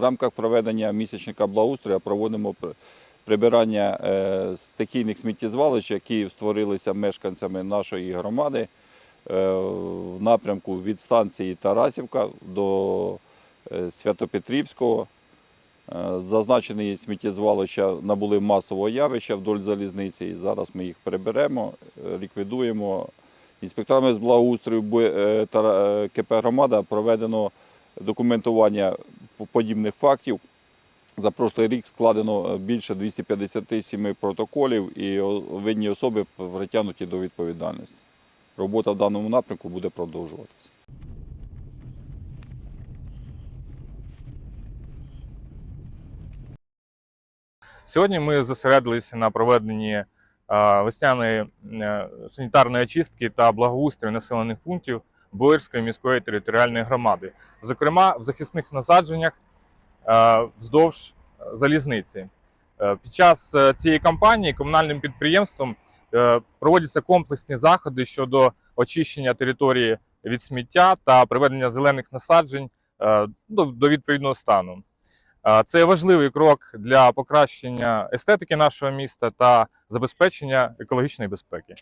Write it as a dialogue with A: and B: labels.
A: рамках проведення місячника благоустрою проводимо прибирання е, стихійних сміттєзвалищ, які створилися мешканцями нашої громади е, в напрямку від станції Тарасівка до е, Святопетрівського. Зазначені сміттєзвалища набули масового явища вдоль залізниці. І зараз ми їх приберемо, ліквідуємо. Інспекторами з благоустрою КП «Громада» проведено документування подібних фактів. За прошлий рік складено е, більше 257 протоколів і винні особи притягнуті до відповідальності. Робота в даному напрямку буде продовжуватися.
B: Сьогодні ми зосередилися на проведенні весняної е, санітарної очистки та благоустрою населених пунктів Боярської міської територіальної громади, зокрема в захисних насадженнях е, вздовж залізниці. Е, Під час е, цієї кампанії комунальним підприємством е, проводяться комплексні заходи щодо очищення території від сміття та приведення зелених насаджень е, до відповідного стану. Це важливий крок для покращення естетики нашого міста та забезпечення екологічної безпеки.